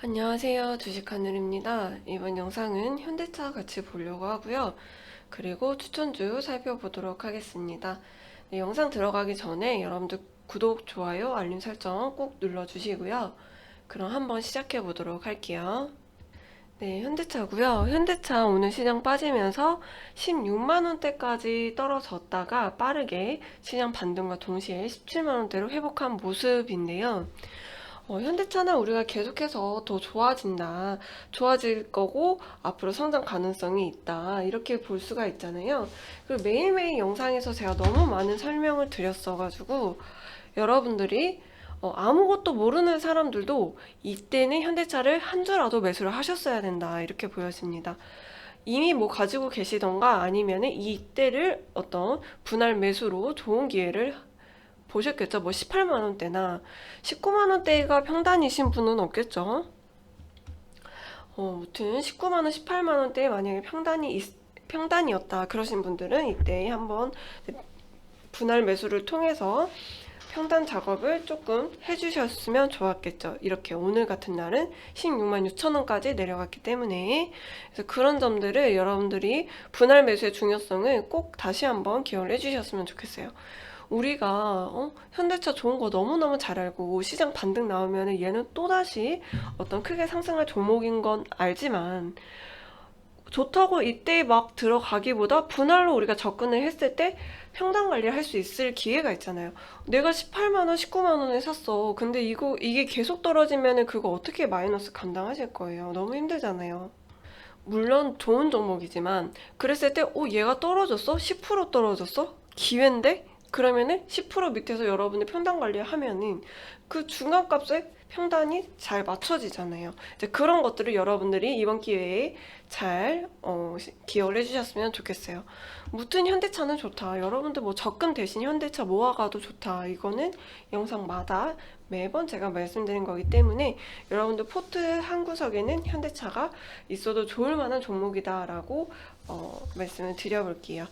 안녕하세요. 주식하늘입니다. 이번 영상은 현대차 같이 보려고 하고요. 그리고 추천주 살펴보도록 하겠습니다. 네, 영상 들어가기 전에 여러분들 구독, 좋아요, 알림 설정 꼭 눌러주시고요. 그럼 한번 시작해 보도록 할게요. 네, 현대차고요. 현대차 오늘 시장 빠지면서 16만 원대까지 떨어졌다가 빠르게 시장 반등과 동시에 17만 원대로 회복한 모습인데요. 어, 현대차는 우리가 계속해서 더 좋아진다, 좋아질 거고 앞으로 성장 가능성이 있다 이렇게 볼 수가 있잖아요. 그리고 매일매일 영상에서 제가 너무 많은 설명을 드렸어가지고 여러분들이 어, 아무것도 모르는 사람들도 이때는 현대차를 한 주라도 매수를 하셨어야 된다 이렇게 보여집니다. 이미 뭐 가지고 계시던가 아니면은 이때를 어떤 분할 매수로 좋은 기회를 보셨겠죠? 뭐 18만 원대나 19만 원대가 평단이신 분은 없겠죠? 어, 무튼 19만 원, 18만 원대 만약에 평단이 있- 평단이었다 그러신 분들은 이때 한번 분할 매수를 통해서 평단 작업을 조금 해주셨으면 좋았겠죠. 이렇게 오늘 같은 날은 16만 6천 원까지 내려갔기 때문에 그래서 그런 점들을 여러분들이 분할 매수의 중요성을 꼭 다시 한번 기억을 해주셨으면 좋겠어요. 우리가 어? 현대차 좋은 거 너무너무 잘 알고 시장 반등 나오면 얘는 또다시 어떤 크게 상승할 종목인 건 알지만 좋다고 이때 막 들어가기보다 분할로 우리가 접근을 했을 때 평단 관리를 할 수 있을 기회가 있잖아요. 내가 18만 원, 19만 원에 샀어. 근데 이거 이게 계속 떨어지면은 그거 어떻게 마이너스 감당하실 거예요? 너무 힘들잖아요. 물론 좋은 종목이지만 그랬을 때, 어, 얘가 떨어졌어? 10% 떨어졌어? 기회인데? 그러면은 10% 밑에서 여러분이 평단 관리하면은 그 중간 값에 평단이 잘 맞춰지잖아요. 이제 그런 것들을 여러분들이 이번 기회에 잘 어, 시- 기억을 해주셨으면 좋겠어요. 무튼 현대차는 좋다. 여러분들 뭐 적금 대신 현대차 모아가도 좋다. 이거는 영상마다 매번 제가 말씀드린 거기 때문에 여러분들 포트 한 구석에는 현대차가 있어도 좋을 만한 종목이다라고 어, 말씀을 드려볼게요.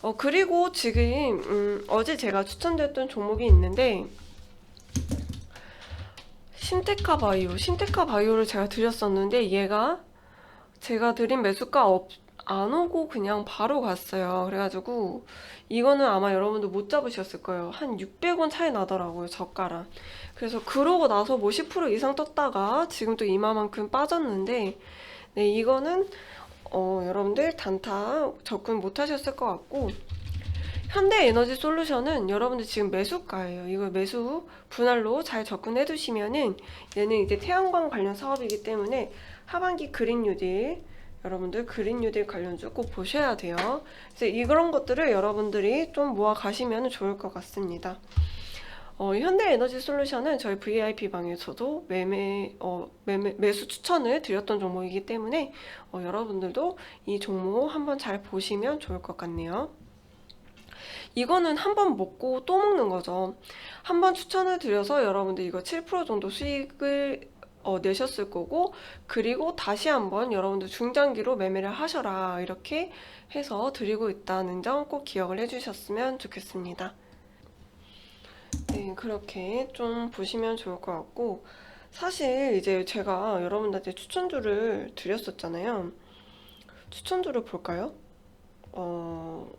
어, 그리고 지금, 음, 어제 제가 추천드렸던 종목이 있는데, 신테카 바이오, 신테카 바이오를 제가 드렸었는데, 얘가 제가 드린 매수가 없, 안 오고 그냥 바로 갔어요. 그래가지고, 이거는 아마 여러분들 못 잡으셨을 거예요. 한 600원 차이 나더라고요, 저가랑. 그래서 그러고 나서 뭐 10% 이상 떴다가 지금 또 이마만큼 빠졌는데, 네, 이거는 어, 여러분들 단타 접근 못 하셨을 것 같고, 현대 에너지 솔루션은 여러분들 지금 매수가예요. 이거 매수 분할로 잘 접근해 두시면은 얘는 이제 태양광 관련 사업이기 때문에 하반기 그린 뉴딜 여러분들 그린 뉴딜 관련주 꼭 보셔야 돼요. 그래서 이런 것들을 여러분들이 좀 모아 가시면 좋을 것 같습니다. 어, 현대 에너지 솔루션은 저희 VIP 방에서도 매매, 어, 매매, 매수 추천을 드렸던 종목이기 때문에 어, 여러분들도 이 종목 한번 잘 보시면 좋을 것 같네요. 이거는 한 번 먹고 또 먹는 거죠. 한 번 추천을 드려서 여러분들 이거 7% 정도 수익을 어, 내셨을 거고, 그리고 다시 한번 여러분들 중장기로 매매를 하셔라. 이렇게 해서 드리고 있다는 점 꼭 기억을 해주셨으면 좋겠습니다. 네, 그렇게 좀 보시면 좋을 것 같고, 사실 이제 제가 여러분들한테 추천주를 드렸었잖아요. 추천주를 볼까요? 어,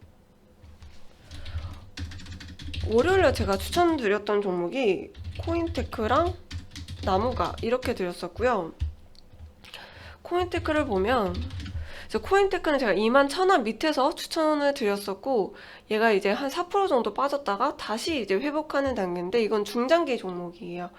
월요일에 제가 추천드렸던 종목이 코인테크랑 나무가 이렇게 드렸었고요. 코인테크를 보면 이제 코인테크는 제가 2만 1000원 밑에서 추천을 드렸었고 얘가 이제 한 4% 정도 빠졌다가 다시 이제 회복하는 단계인데 이건 중장기 종목이에요.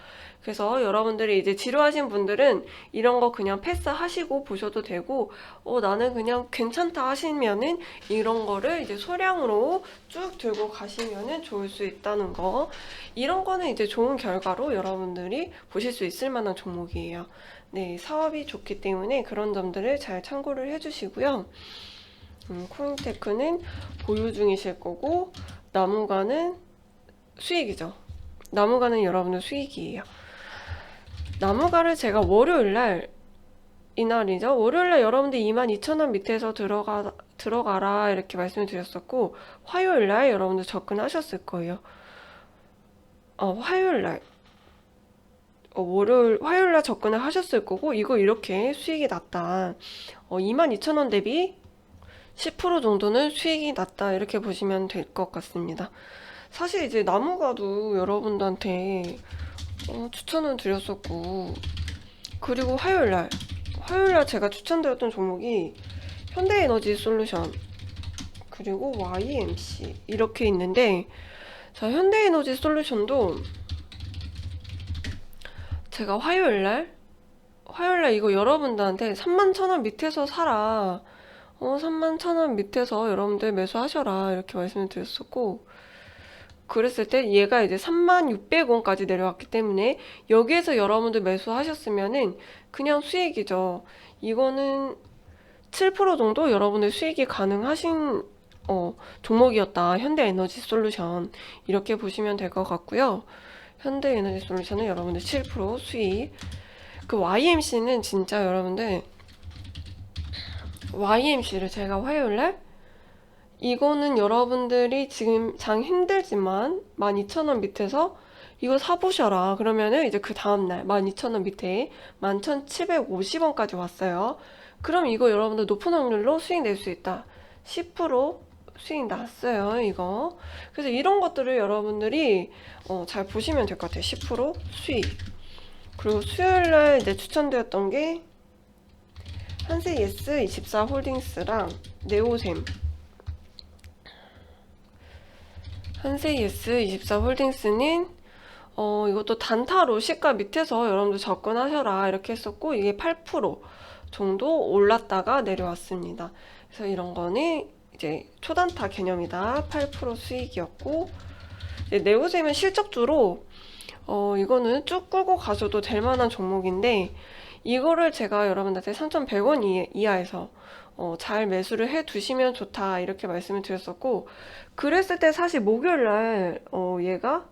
그래서 여러분들이 이제 지루하신 분들은 이런 거 그냥 패스하시고 보셔도 되고 어 나는 그냥 괜찮다 하시면은 이런 거를 이제 소량으로 쭉 들고 가시면은 좋을 수 있다는 거. 이런 거는 이제 좋은 결과로 여러분들이 보실 수 있을 만한 종목이에요. 네, 사업이 좋기 때문에 그런 점들을 잘 참고를 해주시고요. 음, 코인테크는 보유 중이실 거고, 나무가는 수익이죠. 나무가는 여러분들 수익이에요. 나무가를 제가 월요일 날, 이날이죠. 월요일 날 여러분들 22,000원 밑에서 들어가, 들어가라 이렇게 말씀을 드렸었고, 화요일 날 여러분들 접근하셨을 거예요. 어, 화요일 날. 어, 월요일, 화요일 날 접근을 하셨을 거고, 이거 이렇게 수익이 났다. 어, 22,000원 대비 10% 정도는 수익이 났다. 이렇게 보시면 될 것 같습니다. 사실 이제 나무가도 여러분들한테 어, 추천을 드렸었고, 그리고 화요일 날, 화요일 날 제가 추천드렸던 종목이 현대에너지 솔루션, 그리고 YMC 이렇게 있는데, 자, 현대에너지 솔루션도 제가 화요일 날, 화요일 날 이거 여러분들한테 3만 천 원 밑에서 사라. 어, 3만 천 원 밑에서 여러분들 매수하셔라. 이렇게 말씀을 드렸었고, 그랬을 때 얘가 이제 36,600원까지 내려왔기 때문에 여기에서 여러분들 매수하셨으면은 그냥 수익이죠. 이거는 7% 정도 여러분들 수익이 가능하신 어, 종목이었다. 현대에너지 솔루션 이렇게 보시면 될 것 같고요. 현대에너지 솔루션은 여러분들 7% 수익. 그 YMC는 진짜 여러분들 YMC를 제가 화요일 날 이거는 여러분들이 지금 장 힘들지만 12,000원 밑에서 이거 사보셔라. 그러면은 이제 그 다음날 12,000원 밑에 11,750원까지 왔어요. 그럼 이거 여러분들 높은 확률로 수익 낼 수 있다. 10% 수익 났어요. 이거. 그래서 이런 것들을 여러분들이 어, 잘 보시면 될 것 같아요. 10% 수익. 그리고 수요일 날 이제 추천드렸던 게 한세 예스 24 홀딩스랑 네오셈 한세 예스 24 홀딩스는 어 이것도 단타로 시가 밑에서 여러분들 접근하셔라 이렇게 했었고 이게 8% 정도 올랐다가 내려왔습니다. 그래서 이런 거는 이제 초단타 개념이다. 8% 수익이었고 네오셈은 실적주로 어 이거는 쭉 끌고 가셔도 될 만한 종목인데 이거를 제가 여러분들한테 3,100원 이- 이하에서 어, 잘 매수를 해 두시면 좋다 이렇게 말씀을 드렸었고 그랬을 때 사실 목요일 날 어, 얘가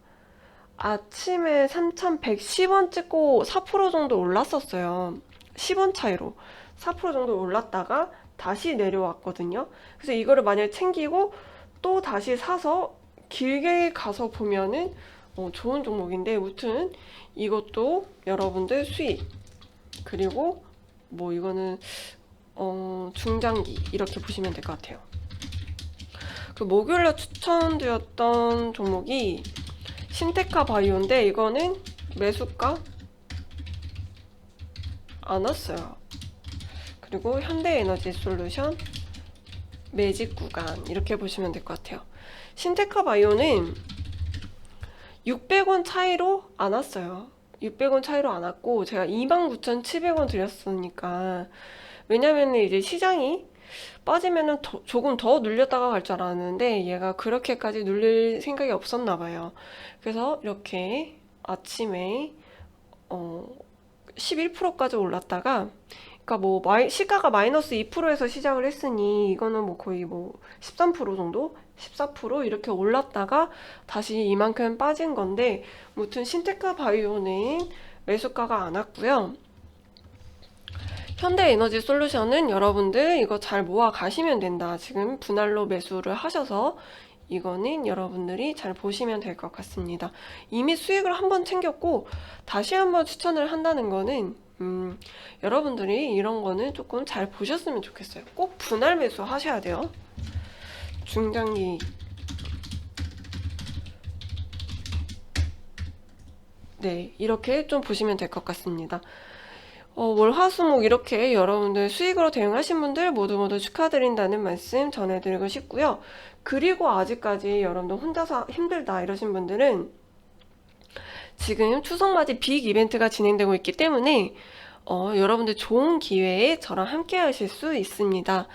아침에 3,110원 찍고 4% 정도 올랐었어요. 10원 차이로 4% 정도 올랐다가 다시 내려왔거든요. 그래서 이거를 만약에 챙기고 또 다시 사서 길게 가서 보면은 어, 좋은 종목인데 무튼 이것도 여러분들 수익 그리고 뭐 이거는 어, 중장기 이렇게 보시면 될 것 같아요. 그 목요일날 추천드렸던 종목이 신테카 바이오인데 이거는 매수가 안 왔어요. 그리고 현대에너지 솔루션 매직 구간 이렇게 보시면 될 것 같아요. 신테카 바이오는 600원 차이로 안 왔어요. 600원 차이로 안 왔고 제가 29,700원 드렸으니까 왜냐면 이제 시장이 빠지면은 더- 조금 더 눌렸다가 갈 줄 알았는데 얘가 그렇게까지 눌릴 생각이 없었나 봐요. 그래서 이렇게 아침에 어 11%까지 올랐다가 그러니까 뭐 마이, 시가가 마이너스 2%에서 시작을 했으니 이거는 뭐 거의 뭐 13% 정도 14% 이렇게 올랐다가 다시 이만큼 빠진 건데 무튼 신테카 바이오는 매수가가 안 왔고요. 현대에너지 솔루션은 여러분들 이거 잘 모아 가시면 된다. 지금 분할로 매수를 하셔서 이거는 여러분들이 잘 보시면 될 것 같습니다. 이미 수익을 한번 챙겼고 다시 한번 추천을 한다는 거는 음, 여러분들이 이런 거는 조금 잘 보셨으면 좋겠어요. 꼭 분할 매수 하셔야 돼요. 중장기 네, 이렇게 좀 보시면 될 것 같습니다. 어, 월화수목 이렇게 여러분들 수익으로 대응하신 분들 모두 모두 축하드린다는 말씀 전해드리고 싶고요. 그리고 아직까지 여러분들 혼자서 힘들다 이러신 분들은 지금 추석 맞이 빅 이벤트가 진행되고 있기 때문에 어, 여러분들 좋은 기회에 저랑 함께 하실 수 있습니다.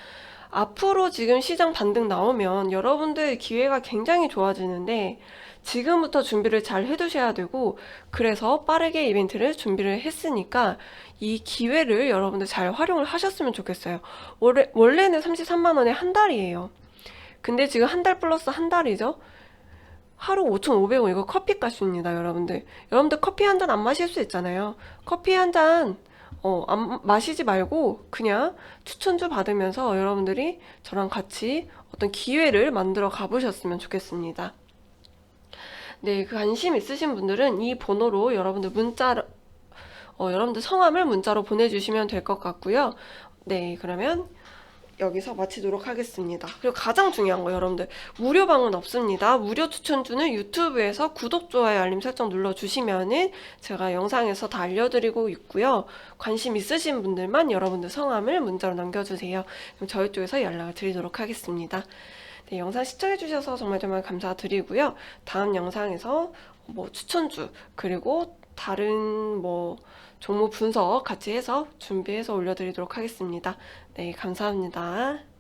앞으로 지금 시장 반등 나오면 여러분들 기회가 굉장히 좋아지는데 지금부터 준비를 잘 해두셔야 되고 그래서 빠르게 이벤트를 준비를 했으니까 이 기회를 여러분들 잘 활용을 하셨으면 좋겠어요. 원래, 원래는 33만 원에 한 달이에요. 근데 지금 한 달 플러스 한 달이죠. 하루 5,500원 이거 커피 값입니다, 여러분들. 여러분들 커피 한 잔 안 마실 수 있잖아요. 커피 한 잔, 어, 안 마시지 말고 그냥 추천주 받으면서 여러분들이 저랑 같이 어떤 기회를 만들어 가보셨으면 좋겠습니다. 네, 그 관심 있으신 분들은 이 번호로 여러분들 문자 어, 여러분들 성함을 문자로 보내주시면 될 것 같고요. 네, 그러면 여기서 마치도록 하겠습니다. 그리고 가장 중요한 거 여러분들 무료 방은 없습니다. 무료 추천주는 유튜브에서 구독, 좋아요, 알림 설정 눌러주시면은 제가 영상에서 다 알려드리고 있고요. 관심 있으신 분들만 여러분들 성함을 문자로 남겨주세요. 그럼 저희 쪽에서 연락을 드리도록 하겠습니다. 네, 영상 시청해주셔서 정말 정말 감사드리고요. 다음 영상에서 뭐 추천주 그리고 다른 뭐 종목 분석 같이 해서 준비해서 올려드리도록 하겠습니다. 네, 감사합니다.